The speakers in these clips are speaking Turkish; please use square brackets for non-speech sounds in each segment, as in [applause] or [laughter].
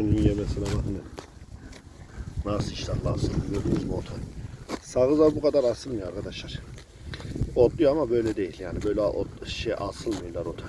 şunun yemesine bakın. Nasıl iştahlı asılıyor gördünüz mü ota? Sağızlar bu kadar asılmıyor arkadaşlar. Otluyor ama böyle değil yani böyle ot, şey asılmıyorlar ota.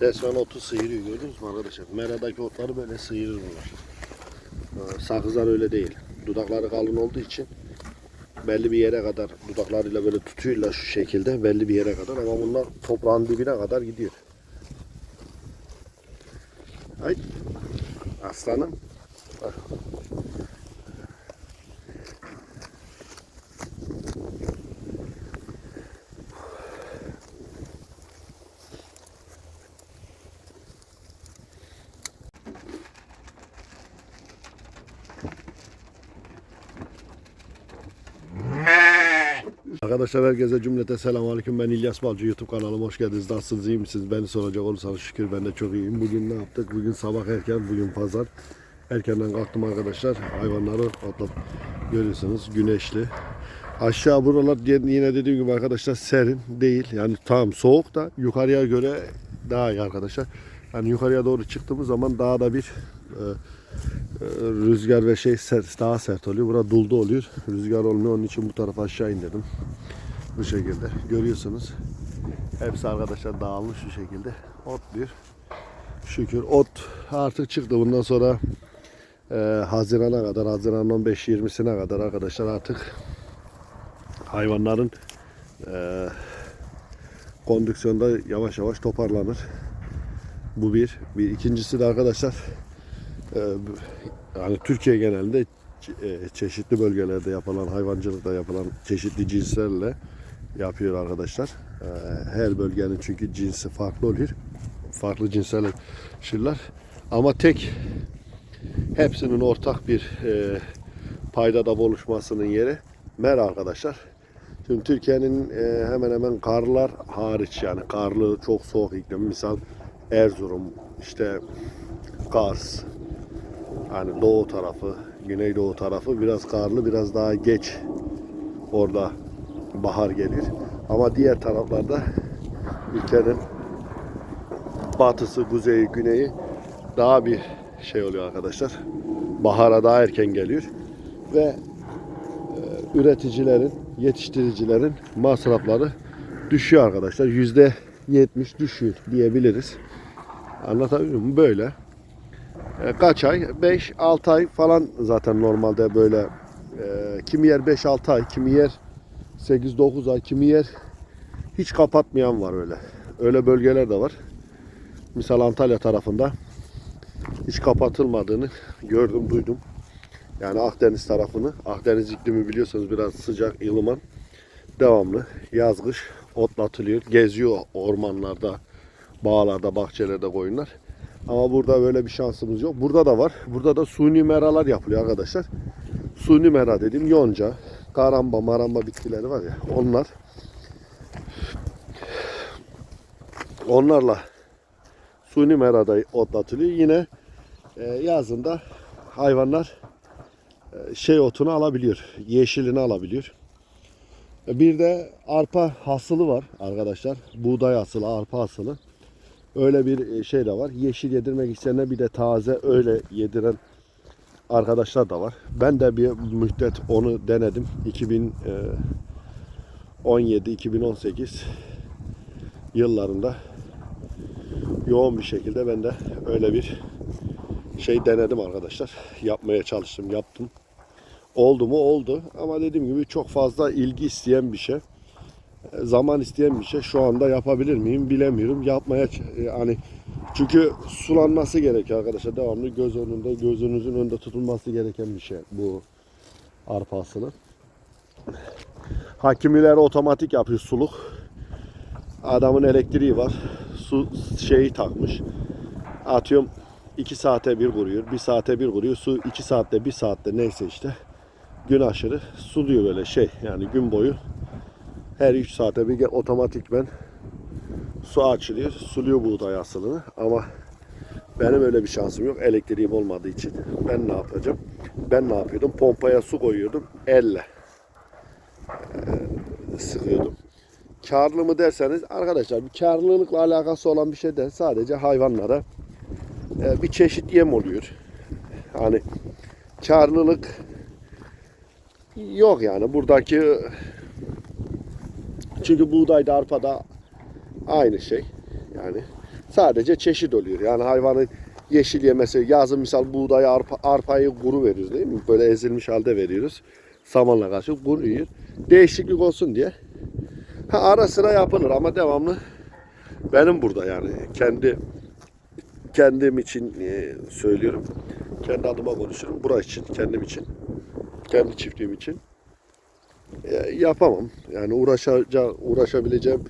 Resmen otu sıyırıyor gördünüz mü arkadaşlar? Meradaki otları böyle sıyırır bunlar. Ee, Sakızlar öyle değil. Dudakları kalın olduğu için belli bir yere kadar dudaklarıyla böyle tutuyorlar şu şekilde belli bir yere kadar ama bunlar toprağın dibine kadar gidiyor. Ay aslanım. Bak. Arkadaşlar herkese cümlete selamun aleyküm. Ben İlyas Balcı YouTube kanalıma hoş geldiniz. Nasılsınız iyi misiniz? Beni soracak olursanız şükür ben de çok iyiyim. Bugün ne yaptık? Bugün sabah erken, bugün pazar. Erkenden kalktım arkadaşlar. Hayvanları otladım. Görüyorsunuz güneşli. Aşağı buralar yine dediğim gibi arkadaşlar serin değil. Yani tam soğuk da yukarıya göre daha iyi arkadaşlar. Yani yukarıya doğru çıktığımız zaman daha da bir e, rüzgar ve şey sert, daha sert oluyor. Burada duldu oluyor. Rüzgar olmuyor. Onun için bu tarafa aşağı indirdim. Bu şekilde. Görüyorsunuz. Hepsi arkadaşlar dağılmış şu şekilde. Otluyor. Şükür ot artık çıktı. Bundan sonra e, Haziran'a kadar, Haziran'ın 15-20'sine kadar arkadaşlar artık hayvanların e, kondüksiyonda yavaş yavaş toparlanır. Bu bir. Bir ikincisi de arkadaşlar yani Türkiye genelinde e, çeşitli bölgelerde yapılan hayvancılıkta yapılan çeşitli cinslerle yapıyor arkadaşlar. E, Her bölgenin çünkü cinsi farklı oluyor. Farklı cinsler şırlar. Ama tek hepsinin ortak bir e, paydada buluşmasının yeri Mera arkadaşlar. Şimdi Türkiye'nin e, hemen hemen karlar hariç yani karlı çok soğuk iklim misal Erzurum işte Kars yani doğu tarafı güneydoğu tarafı biraz karlı biraz daha geç orada bahar gelir ama diğer taraflarda ülkenin batısı kuzeyi güneyi daha bir şey oluyor arkadaşlar bahara daha erken geliyor ve üreticilerin, yetiştiricilerin masrafları düşüyor arkadaşlar. Yüzde yetmiş düşüyor diyebiliriz. Anlatabiliyor muyum? Böyle. E, kaç ay? 5-6 ay falan zaten normalde böyle. E, kimi yer 5-6 ay, kimi yer 8-9 ay, kimi yer hiç kapatmayan var öyle. Öyle bölgeler de var. Misal Antalya tarafında hiç kapatılmadığını gördüm, duydum. Yani Akdeniz tarafını. Akdeniz iklimi biliyorsunuz biraz sıcak, ılıman. Devamlı yaz kış otlatılıyor. Geziyor ormanlarda, bağlarda, bahçelerde koyunlar. Ama burada böyle bir şansımız yok. Burada da var. Burada da suni meralar yapılıyor arkadaşlar. Suni mera dediğim yonca, karamba, maramba bitkileri var ya onlar. Onlarla suni merada otlatılıyor. Yine e, yazında hayvanlar şey otunu alabiliyor. Yeşilini alabiliyor. Bir de arpa hasılı var arkadaşlar. Buğday hasılı, arpa hasılı. Öyle bir şey de var. Yeşil yedirmek isteyenler bir de taze öyle yediren arkadaşlar da var. Ben de bir müddet onu denedim. 2017-2018 yıllarında yoğun bir şekilde ben de öyle bir şey denedim arkadaşlar. Yapmaya çalıştım, yaptım. Oldu mu? Oldu. Ama dediğim gibi çok fazla ilgi isteyen bir şey. E, Zaman isteyen bir şey. Şu anda yapabilir miyim bilemiyorum. Yapmaya yani çünkü sulanması gerekiyor arkadaşlar. Devamlı göz önünde, gözünüzün önünde tutulması gereken bir şey bu arpa. Hakimiler otomatik yapıyor suluk. Adamın elektriği var. Su şeyi takmış. Atıyorum 2 saate bir vuruyor, 1 saate bir vuruyor. Su 2 saatte, 1 saatte neyse işte gün aşırı suluyor böyle şey yani gün boyu her 3 saate bir otomatikmen su açılıyor, suluyor buğday asılını ama benim öyle bir şansım yok elektriğim olmadığı için ben ne yapacağım? ben ne yapıyordum? Pompaya su koyuyordum. Elle e, sıkıyordum. Karlı mı derseniz arkadaşlar bir karlılıkla alakası olan bir şey de sadece hayvanlara e, bir çeşit yem oluyor. Hani karlılık yok yani buradaki çünkü buğdayda arpada aynı şey. Yani sadece çeşit oluyor. Yani hayvanın yeşil yemesi, yazın misal buğdayı, arpa, arpayı kuru veriyoruz değil mi? Böyle ezilmiş halde veriyoruz. Samanla karşı kuru yiyor. Değişiklik olsun diye. Ha, ara sıra yapılır ama devamlı benim burada yani kendi kendim için e, söylüyorum. Kendi adıma konuşurum. Burası için, kendim için. Kendi çiftliğim için. E, yapamam. Yani uğraşaca, uğraşabileceğim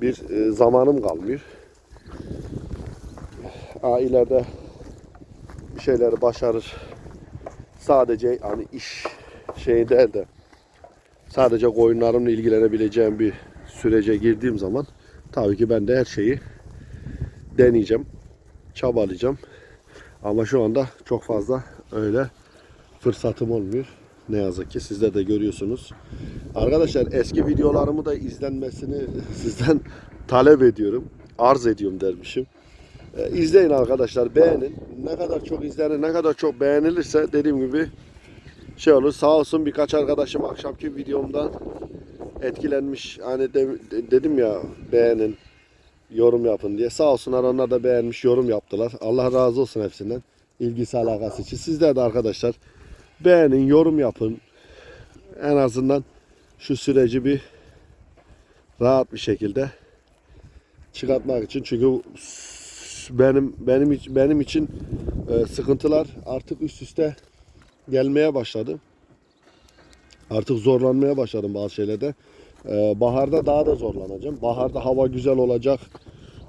bir e, zamanım kalmıyor. Ha, ileride bir şeyleri başarır. Sadece hani iş şey de sadece koyunlarımla ilgilenebileceğim bir sürece girdiğim zaman tabii ki ben de her şeyi deneyeceğim, çabalayacağım. Ama şu anda çok fazla öyle fırsatım olmuyor. Ne yazık ki sizler de görüyorsunuz. Arkadaşlar eski videolarımı da izlenmesini [laughs] sizden talep ediyorum. Arz ediyorum dermişim. E, izleyin arkadaşlar beğenin. Ne kadar çok izlenir, ne kadar çok beğenilirse dediğim gibi şey olur. Sağ olsun birkaç arkadaşım akşamki videomdan etkilenmiş. Hani de- de- dedim ya beğenin, yorum yapın diye. Sağ olsunlar onlar da beğenmiş, yorum yaptılar. Allah razı olsun hepsinden. İlgisi alakası için. Sizler de arkadaşlar beğenin, yorum yapın. En azından şu süreci bir rahat bir şekilde çıkartmak için. Çünkü benim benim benim için e, sıkıntılar artık üst üste gelmeye başladı. Artık zorlanmaya başladım bazı şeylerde. Ee, baharda daha da zorlanacağım. Baharda hava güzel olacak.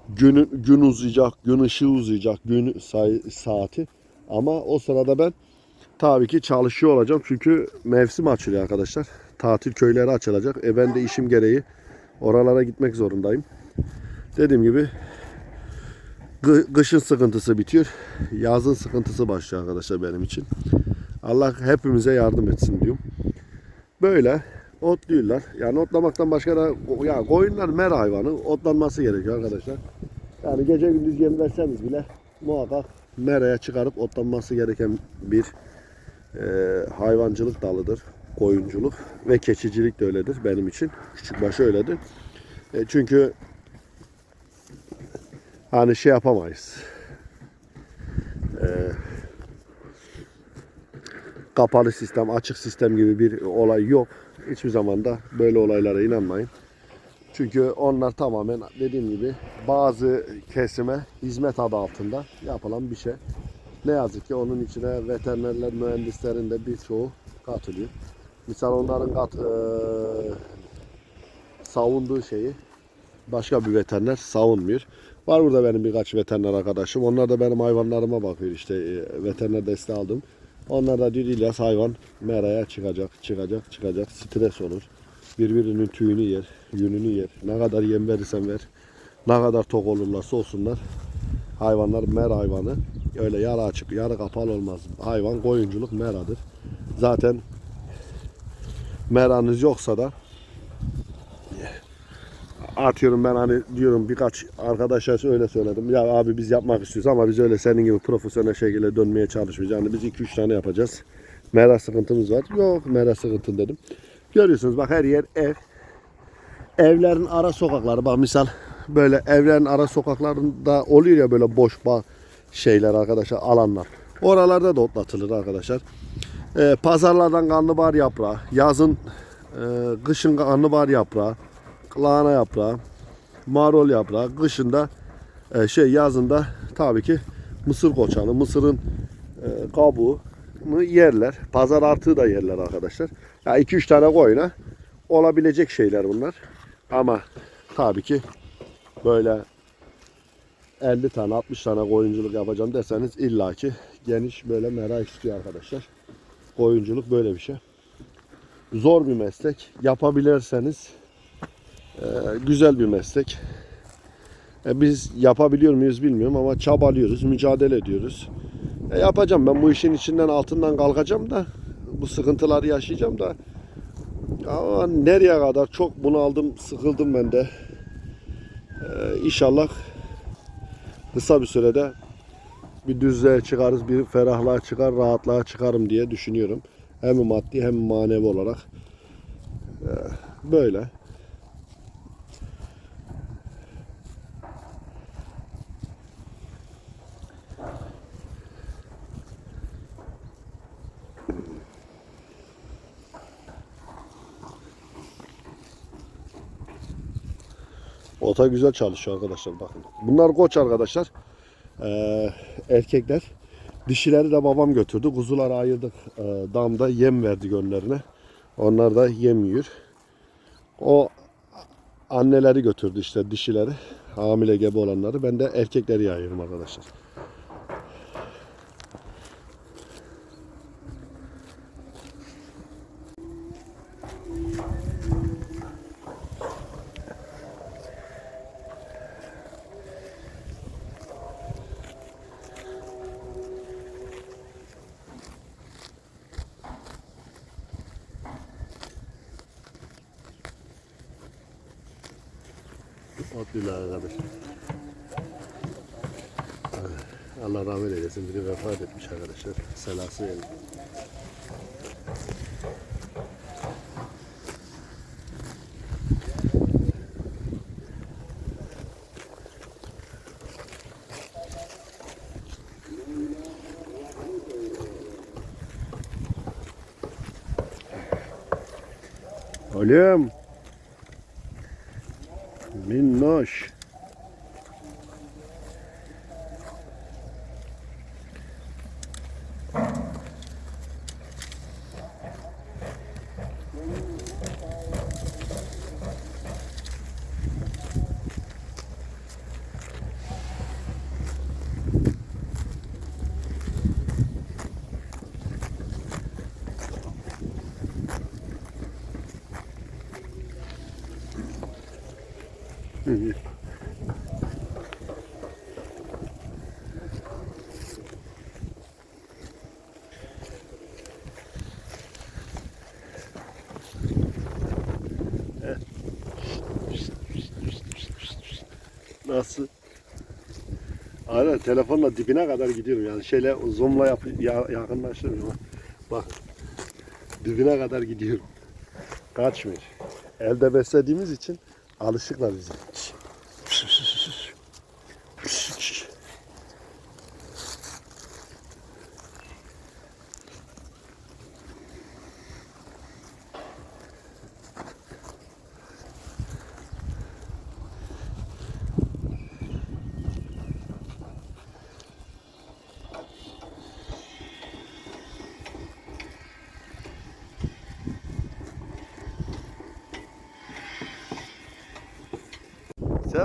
Gün, gün uzayacak, gün ışığı uzayacak, gün say- saati. Ama o sırada ben tabii ki çalışıyor olacağım. Çünkü mevsim açılıyor arkadaşlar. Tatil köyleri açılacak. E ben de işim gereği oralara gitmek zorundayım. Dediğim gibi kışın sıkıntısı bitiyor. Yazın sıkıntısı başlıyor arkadaşlar benim için. Allah hepimize yardım etsin diyorum. Böyle otluyorlar. Yani otlamaktan başka da ya koyunlar mer hayvanı otlanması gerekiyor arkadaşlar. Yani gece gündüz yem verseniz bile muhakkak meraya çıkarıp otlanması gereken bir hayvancılık dalıdır. Koyunculuk ve keçicilik de öyledir benim için. Küçükbaşı öyledir. E, çünkü hani şey yapamayız. E, kapalı sistem, açık sistem gibi bir olay yok. Hiçbir zaman da böyle olaylara inanmayın. Çünkü onlar tamamen dediğim gibi bazı kesime hizmet adı altında yapılan bir şey. Ne yazık ki onun içine veterinerler, mühendislerin de birçoğu katılıyor. Misal onların kat, eee, savunduğu şeyi başka bir veteriner savunmuyor. Var burada benim birkaç veteriner arkadaşım. Onlar da benim hayvanlarıma bakıyor işte e, veteriner desteği aldım. Onlar da diyor İlyas hayvan meraya çıkacak, çıkacak, çıkacak. Stres olur. Birbirinin tüyünü yer, yününü yer. Ne kadar yem verirsen ver. Ne kadar tok olurlarsa olsunlar. Hayvanlar mer hayvanı. Öyle yarı açık, yarı kapalı olmaz. Hayvan koyunculuk meradır. Zaten meranız yoksa da atıyorum ben hani diyorum birkaç arkadaşa öyle söyledim. Ya abi biz yapmak istiyoruz ama biz öyle senin gibi profesyonel şekilde dönmeye çalışmayacağız. Yani biz 2-3 tane yapacağız. Mera sıkıntımız var. Yok mera sıkıntın dedim. Görüyorsunuz bak her yer ev. Evlerin ara sokakları bak misal böyle evlerin ara sokaklarında oluyor ya böyle boş şeyler arkadaşlar alanlar. Oralarda da otlatılır arkadaşlar. Ee, pazarlardan karnabahar yaprağı, yazın e, kışın karnabahar yaprağı, lahana yaprağı, marul yaprağı, kışında e, şey yazında tabii ki mısır koçanı, mısırın e, kabuğunu yerler. Pazar artığı da yerler arkadaşlar. Ya 2-3 tane koyuna olabilecek şeyler bunlar. Ama tabii ki böyle 50 tane 60 tane koyunculuk yapacağım derseniz illaki geniş böyle merak istiyor arkadaşlar. Koyunculuk böyle bir şey. Zor bir meslek. Yapabilirseniz e, güzel bir meslek. E, biz yapabiliyor muyuz bilmiyorum ama çabalıyoruz, mücadele ediyoruz. E, yapacağım ben bu işin içinden altından kalkacağım da bu sıkıntıları yaşayacağım da ama nereye kadar çok bunaldım, sıkıldım ben de. Ee, inşallah kısa bir sürede bir düzlüğe çıkarız, bir ferahlığa çıkar, rahatlığa çıkarım diye düşünüyorum. Hem maddi hem manevi olarak. Ee, böyle. Ota güzel çalışıyor arkadaşlar bakın. Bunlar koç arkadaşlar. Ee, erkekler. Dişileri de babam götürdü. Kuzuları ayırdık ee, damda yem verdi gönüllerine. Onlar da yem yiyor. O anneleri götürdü işte dişileri. Hamile gebe olanları. Ben de erkekleri ayırıyorum arkadaşlar. Otlular arkadaşlar. Allah rahmet eylesin. Biri vefat etmiş arkadaşlar. Selası yani. Oğlum. Nasıl? Aynen telefonla dibine kadar gidiyorum yani şeyle zoomla yap ya, yakınlaştırıyorum. Bak dibine kadar gidiyorum. Kaçmıyor. Elde beslediğimiz için alışıklar bize.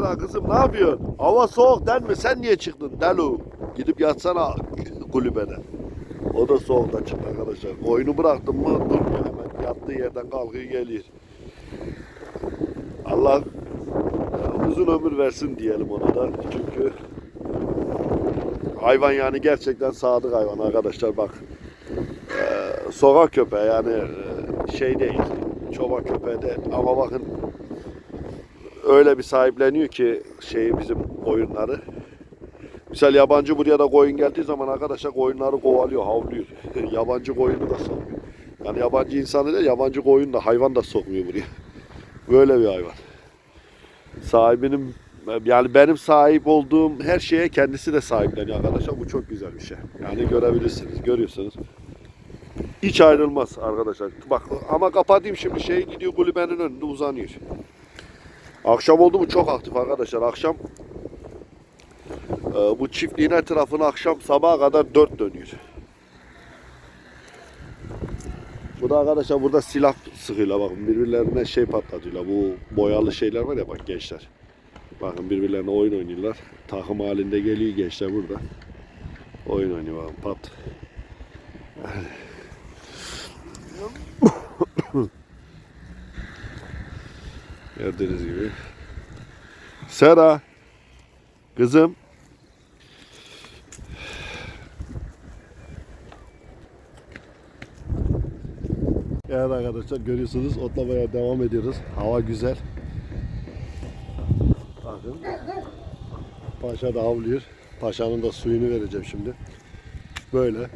Sera kızım ne yapıyorsun? Hava soğuk değil mi? Sen niye çıktın Delu? Gidip yatsana kulübede. O da soğukta çıktı arkadaşlar. Oyunu bıraktım mı durmuyor hemen. Yattığı yerden kalkıyor geliyor. Allah uzun ömür versin diyelim ona da. Çünkü hayvan yani gerçekten sadık hayvan arkadaşlar bak. E, sokak köpeği yani e, şey değil. Çoban köpeği de ama bakın öyle bir sahipleniyor ki şeyi bizim koyunları. Misal yabancı buraya da koyun geldiği zaman arkadaşlar koyunları kovalıyor, havlıyor. [laughs] yabancı koyunu da sokmuyor. Yani yabancı insanı değil, yabancı koyun da hayvan da sokmuyor buraya. Böyle bir hayvan. Sahibinin yani benim sahip olduğum her şeye kendisi de sahipleniyor arkadaşlar. Bu çok güzel bir şey. Yani görebilirsiniz, görüyorsunuz. Hiç ayrılmaz arkadaşlar. Bak ama kapatayım şimdi şey gidiyor kulübenin önünde uzanıyor. Akşam oldu mu çok aktif arkadaşlar. Akşam e, bu çiftliğin etrafını akşam sabaha kadar dört dönüyor. Bu da arkadaşlar burada silah sıkıyorlar bakın birbirlerine şey patlatıyorlar. Bu boyalı şeyler var ya bak gençler. Bakın birbirlerine oyun oynuyorlar. Takım halinde geliyor gençler burada. Oyun oynuyor bakın pat. Gördüğünüz gibi. Sera. Kızım. Evet arkadaşlar görüyorsunuz otlamaya devam ediyoruz. Hava güzel. Bakın. Paşa da havlıyor. Paşanın da suyunu vereceğim şimdi. Böyle.